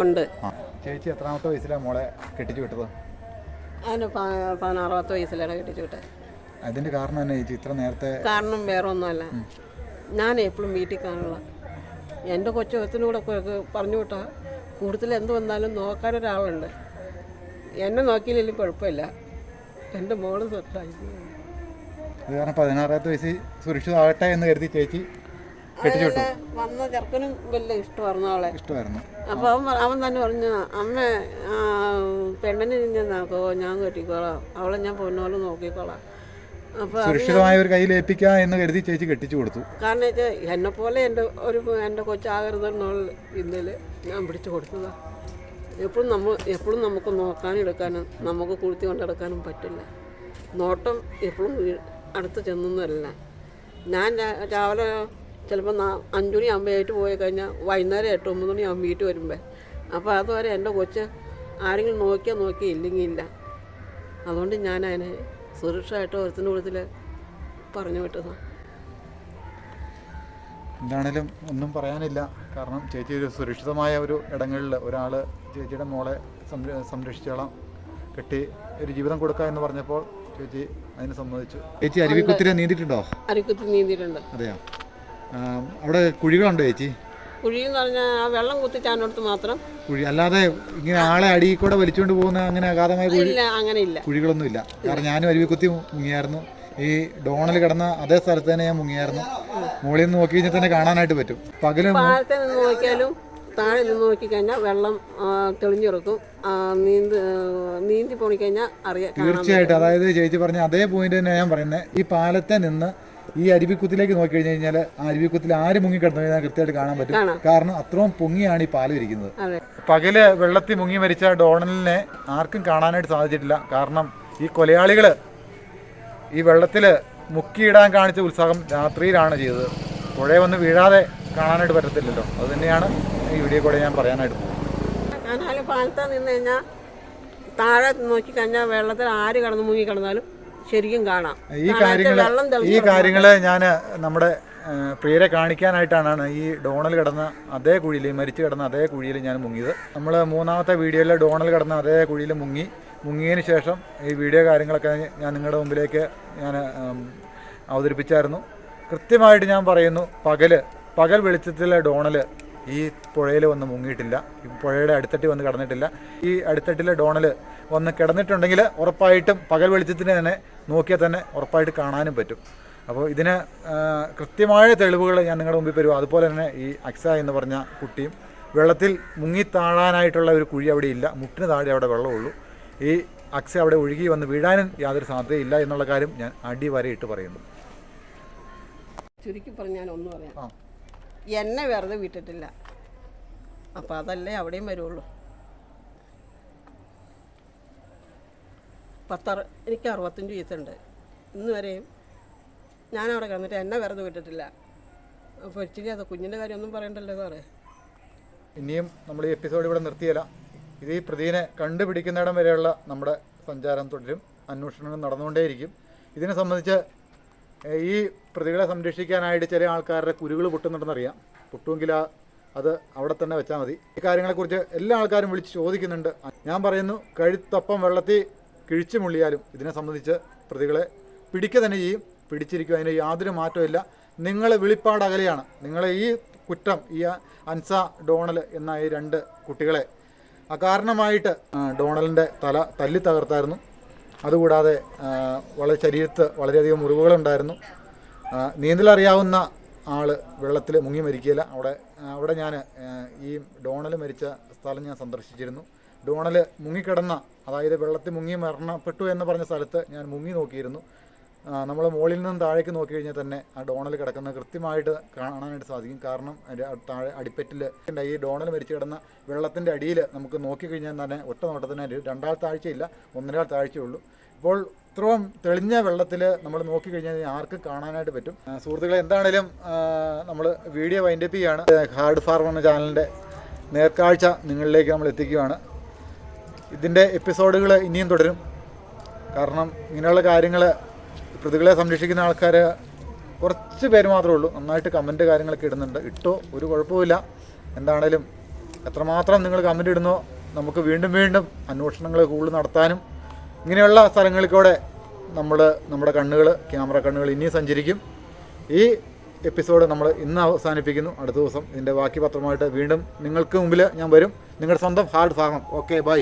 ഉണ്ട്. ചേച്ചി എത്രാമത്തെ വയസ്സിലാണ് മോളെ കെട്ടിച്ചു വിട്ടത്? അതിന് പതിനാറാമത്തെ വയസ്സിലാണ് കെട്ടിച്ചു വിട്ടത്. അതിന്റെ കാരണം തന്നെ ചേച്ചി ഇത്ര നേരത്തെ കാരണം വേറെ ഒന്നുമല്ല ഞാൻ എപ്പോഴും വീട്ടിൽ കാണുള്ള എന്റെ കൊച്ചത്തിനൂടെ പറഞ്ഞു വിട്ടാൽ കൂടുതൽ എന്ത് വന്നാലും നോക്കാൻ ഒരാളുണ്ട്. എന്നെ നോക്കിയില്ലെങ്കിലും കുഴപ്പമില്ല. എന്റെ മോൾ അത് കാരണം പതിനാറാമത്തെ വയസ്സിൽ സുരക്ഷിതമാകട്ടെ എന്ന് കരുതി ചേച്ചി വിട്ടു. വന്ന ചെറുക്കനും വലിയ ഇഷ്ടമായിരുന്നു അവളെ. ഇഷ്ടമായിരുന്നു. അപ്പോൾ അവൻ അവൻ തന്നെ പറഞ്ഞു അമ്മ പെണ്ണിനെ ഞാൻ നോക്കോ ഞാൻ കെട്ടിക്കോളാം. അവളെ ഞാൻ പൊന്നോലും നോക്കിക്കോളാം. സുരക്ഷിതമായ ഒരു കയ്യിൽ ഏൽപ്പിക്കാം എന്ന് കരുതി ചേച്ചി കെട്ടിച്ചു കൊടുത്തു. കാരണം വെച്ചാൽ എന്നെ പോലെ എന്റെ ഒരു എന്റെ കൊച്ചാകരുതെന്നുള്ള ഇന്നലെ ഞാൻ പിടിച്ചു കൊടുത്തതാ. എപ്പോഴും നമ്മൾ എപ്പോഴും നമുക്ക് നോക്കാനും എടുക്കാനും നമുക്ക് കുളിത്തി കൊണ്ടെടുക്കാനും പറ്റില്ല. നോട്ടം എപ്പോഴും അടുത്ത് ചെന്നൊന്നുമല്ല ഞാൻ രാവിലെ ചിലപ്പോൾ അഞ്ചു മണി ആകുമ്പോഴായിട്ട് പോയി കഴിഞ്ഞാൽ വൈകുന്നേരം എട്ട് ഒമ്പത് മണി ആകുമ്പോൾ വീട്ടിൽ വരുമ്പോൾ അപ്പോൾ അതുവരെ എന്റെ കൊച്ച് ആരെങ്കിലും നോക്കിയാൽ നോക്കി ഇല്ലെങ്കിൽ ഇല്ല അതുകൊണ്ട് ഞാൻ അതിനെ സുരക്ഷയായിട്ട് ഒരുത്തിന്റെ കൂടുതൽ പറഞ്ഞു വിട്ടത്. എന്താണേലും ഒന്നും പറയാനില്ല. കാരണം ചേച്ചി ഒരു സുരക്ഷിതമായ ഒരു ഇടങ്ങളിൽ ഒരാൾ ചേച്ചിയുടെ മോളെ സംര- സംരക്ഷിച്ചോളാം. കെട്ടി ഒരു ജീവിതം കൊടുക്കുക എന്ന് പറഞ്ഞപ്പോൾ ചേച്ചി അതിന് സമ്മതിച്ചു. ചേച്ചി അരുവിക്കുത്തിരി നീന്തിയിട്ടുണ്ടോ? അരുവിക്കുത്തിരി നീന്തിയിട്ടുണ്ട്. അതെയോ? അവിടെ കുഴികളുണ്ടോ ചേച്ചി? കുഴി എന്ന് പറഞ്ഞാൽ ആ വെള്ളം കുത്തിച്ചാനോടത്ത് മാത്രം കുഴി. അല്ലാതെ ഇങ്ങനെ ആളെ അടിയിൽ കൂടെ വലിച്ചുകൊണ്ട് പോകുന്ന അങ്ങനെ അഗാധമായ കുഴി ഇല്ല അങ്ങനെ ഇല്ല കുഴികളൊന്നുമില്ല. കാരണം ഞാനും അരുവിക്കുത്തി മുങ്ങിയായിരുന്നു. ഈ ഡോണൽ കിടന്ന അതേ സ്ഥലത്ത് തന്നെ ഞാൻ മുങ്ങിയായിരുന്നു. മുകളിൽ നിന്ന് നോക്കി കഴിഞ്ഞാൽ തന്നെ കാണാനായിട്ട് പറ്റും. പകൽ നോക്കിയാലും താഴെ നിന്ന് നോക്കിക്കഴിഞ്ഞാൽ വെള്ളം തെളിഞ്ഞിറക്കും നീന്ത് നീന്തി പോണിക്കഴിഞ്ഞാൽ അറിയാം തീർച്ചയായിട്ടും. അതായത് ചേച്ചി പറഞ്ഞ അതേ പോയിന്റ് തന്നെ ഞാൻ പറയുന്നത്. ഈ പാലത്തെ നിന്ന് ഈ അരുവിക്കുത്തിലേക്ക് നോക്കി കഴിഞ്ഞു കഴിഞ്ഞാൽ ആ അരുവിക്കുത്തിൽ ആര് മുങ്ങി കിടന്നു കൃത്യമായിട്ട് കാണാൻ പറ്റും. കാരണം അത്രയും പൊങ്ങിയാണ് ഈ പാലം ഇരിക്കുന്നത്. പകൽ വെള്ളത്തിൽ മുങ്ങി മരിച്ച ഡോണലിനെ ആർക്കും കാണാനായിട്ട് സാധിച്ചിട്ടില്ല. കാരണം ഈ കൊലയാളികൾ ഈ വെള്ളത്തിൽ മുക്കിയിടാൻ കാണിച്ച ഉത്സാഹം രാത്രിയിലാണ് ചെയ്തത്. പുഴയെ വന്ന് വീഴാതെ കാണാനായിട്ട് പറ്റത്തില്ലല്ലോ. അത് തന്നെയാണ് ഈ വീഡിയോ കൂടെ ഞാൻ പറയാനായിട്ട് പോകുന്നത്. കനാല് പാലത്തെ നിന്ന് കഴിഞ്ഞാൽ താഴെ നോക്കിക്കഴിഞ്ഞാൽ വെള്ളത്തിൽ ആര് കിടന്ന് മുങ്ങി കിടന്നാലും ശരിക്കും കാണാം. ഈ കാര്യങ്ങൾ ഈ കാര്യങ്ങളെ ഞാൻ നമ്മുടെ പ്രിയരെ കാണിക്കാനായിട്ടാണ് ഈ ഡോണൽ കിടന്ന അതേ കുഴിയിൽ മരിച്ചു കിടന്ന അതേ കുഴിയിൽ ഞാൻ മുങ്ങിയത്. നമ്മൾ മൂന്നാമത്തെ വീഡിയോയിൽ ഡോണൽ കിടന്ന അതേ കുഴിയിൽ മുങ്ങി. മുങ്ങിയതിന് ശേഷം ഈ വീഡിയോ കാര്യങ്ങളൊക്കെ ഞാൻ നിങ്ങളുടെ മുമ്പിലേക്ക് ഞാൻ അവതരിപ്പിച്ചായിരുന്നു. കൃത്യമായിട്ട് ഞാൻ പറയുന്നു പകൽ പകൽ വെളിച്ചത്തിലെ ഡോണൽ ഈ പുഴയിൽ വന്ന് മുങ്ങിയിട്ടില്ല. ഈ പുഴയുടെ അടിത്തട്ടി വന്ന് കടന്നിട്ടില്ല. ഈ അടുത്തട്ടിലെ ഡോണൽ വന്ന് കിടന്നിട്ടുണ്ടെങ്കിൽ ഉറപ്പായിട്ടും പകൽ വെളിച്ചത്തിന് തന്നെ നോക്കിയാൽ തന്നെ ഉറപ്പായിട്ട് കാണാനും പറ്റും. അപ്പോൾ ഇതിന് കൃത്യമായ തെളിവുകൾ ഞാൻ നിങ്ങളുടെ മുമ്പിൽ വരും അതുപോലെ തന്നെ ഈ അക്സ എന്ന് പറഞ്ഞ കുട്ടിയും വെള്ളത്തിൽ മുങ്ങി താഴാനായിട്ടുള്ള ഒരു കുഴി അവിടെ ഇല്ല. മുട്ടിന് താഴെ അവിടെ വെള്ളമുള്ളൂ. ഈ അക്സ അവിടെ ഒഴുകി വന്ന് വീഴാനും യാതൊരു സാധ്യതയില്ല എന്നുള്ള കാര്യം ഞാൻ അടിവരയിട്ട് പറയുന്നു. ചുരുക്കി പറഞ്ഞാൽ ഒന്നും പറയാം. എന്നെ വെറുതെ വിട്ടിട്ടില്ല. അപ്പം അതല്ലേ അവിടെയും വരുള്ളൂ. പത്തറ എനിക്ക് അറുപത്തഞ്ച് വയസ്സുണ്ട്. ഇന്ന് വരെയും ഞാൻ അവിടെ കിടന്നിട്ട് എന്നെ വെറുതെ വിട്ടിട്ടില്ല. അപ്പോൾ ഇച്ചിരി അത് കുഞ്ഞിന്റെ കാര്യമൊന്നും പറയണ്ടല്ലോ സാറേ. ഇനിയും നമ്മൾ ഈ എപ്പിസോഡ് ഇവിടെ നിർത്തിയല്ല ഇത് ഈ പ്രതിനെ കണ്ടുപിടിക്കുന്നിടം വരെയുള്ള നമ്മുടെ സഞ്ചാരം തുടരും. അന്വേഷണങ്ങൾ നടന്നുകൊണ്ടേയിരിക്കും. ഇതിനെ സംബന്ധിച്ച് ഈ പ്രതികളെ സംരക്ഷിക്കാനായിട്ട് ചില ആൾക്കാരുടെ കുരുകൾ പൊട്ടുന്നുണ്ടെന്നറിയാം. പൊട്ടുമെങ്കിൽ ആ അത് അവിടെ തന്നെ വെച്ചാൽ മതി. ഈ കാര്യങ്ങളെക്കുറിച്ച് എല്ലാ ആൾക്കാരും വിളിച്ച് ചോദിക്കുന്നുണ്ട്. ഞാൻ പറയുന്നു കഴുത്തപ്പം വെള്ളത്തിൽ കിഴിച്ചു മുള്ളിയാലും ഇതിനെ സംബന്ധിച്ച് പ്രതികളെ പിടിക്കുക തന്നെ ചെയ്യും പിടിച്ചിരിക്കും. അതിന് യാതൊരു മാറ്റമില്ല നിങ്ങൾ വെളിപ്പാട് അകലെയാണ്. നിങ്ങളെ ഈ കുറ്റം ഈ അൻസ ഡോണൽ എന്ന ഈ രണ്ട് കുട്ടികളെ അകാരണമായിട്ട് ഡോണലിന്റെ തല തല്ലി തകർത്തായിരുന്നു. അതുകൂടാതെ വളരെ ശരീരത്ത് വളരെയധികം മുറിവുകളുണ്ടായിരുന്നു. നീന്തലറിയാവുന്ന ആൾ വെള്ളത്തിൽ മുങ്ങി മരിക്കില്ല അവിടെ അവിടെ ഞാൻ ഈ ഡോണൽ മരിച്ച സ്ഥലം ഞാൻ സന്ദർശിച്ചിരുന്നു. ഡോണൽ മുങ്ങിക്കിടന്ന അതായത് വെള്ളത്തിൽ മുങ്ങി മരണപ്പെട്ടു എന്ന് പറഞ്ഞ സ്ഥലത്ത് ഞാൻ മുങ്ങി നോക്കിയിരുന്നു. നമ്മൾ മുകളിൽ നിന്നും താഴേക്ക് നോക്കി കഴിഞ്ഞാൽ തന്നെ ആ ഡോണൽ കിടക്കുന്നത് കൃത്യമായിട്ട് കാണാനായിട്ട് സാധിക്കും. കാരണം താഴെ അടിപ്പറ്റിൽ ഈ ഡോണൽ മരിച്ചു കിടന്ന വെള്ളത്തിന്റെ അടിയിൽ നമുക്ക് നോക്കി കഴിഞ്ഞാൽ തന്നെ ഒറ്റ നോട്ടത്തിന് രണ്ടാൾ താഴ്ചയില്ല ഒന്നരാൾ താഴ്ചയുള്ളൂ. ഇപ്പോൾ ഇത്രയും തെളിഞ്ഞ വെള്ളത്തിൽ നമ്മൾ നോക്കി കഴിഞ്ഞാൽ ആർക്കും കാണാനായിട്ട് പറ്റും. സുഹൃത്തുക്കളെ എന്താണേലും നമ്മൾ വീഡിയോ വൈൻഡപ്പ് ചെയ്യുകയാണ് ഹാർഡ് ഫാർമർ ചാനലിന്റെ നേർക്കാഴ്ച നിങ്ങളിലേക്ക് നമ്മൾ എത്തിക്കുകയാണ് ഇതിന്റെ എപ്പിസോഡുകൾ ഇനിയും തുടരും. കാരണം ഇങ്ങനെയുള്ള കാര്യങ്ങൾ പ്രതികളെ സംരക്ഷിക്കുന്ന ആൾക്കാർ കുറച്ച് പേര് മാത്രമേ ഉള്ളൂ. നന്നായിട്ട് കമന്റ് കാര്യങ്ങളൊക്കെ ഇടുന്നുണ്ട്. ഇട്ടോ ഒരു കുഴപ്പമില്ല എന്താണേലും എത്രമാത്രം നിങ്ങൾ കമന്റ് ഇടുന്നോ നമുക്ക് വീണ്ടും വീണ്ടും അന്വേഷണങ്ങൾ കൂടുതൽ നടത്താനും ഇങ്ങനെയുള്ള സ്ഥലങ്ങളിൽ കൂടെ നമ്മൾ നമ്മുടെ കണ്ണുകൾ ക്യാമറ കണ്ണുകൾ ഇനിയും സഞ്ചരിക്കും. ഈ എപ്പിസോഡ് നമ്മൾ ഇന്ന് അവസാനിപ്പിക്കുന്നു. അടുത്ത ദിവസം ഇതിന്റെ ബാക്കി പത്രമായിട്ട് വീണ്ടും നിങ്ങൾക്ക് മുമ്പിൽ ഞാൻ വരും. നിങ്ങളുടെ സ്വന്തം ഹാർഡ് ഭാഗം. Okay bye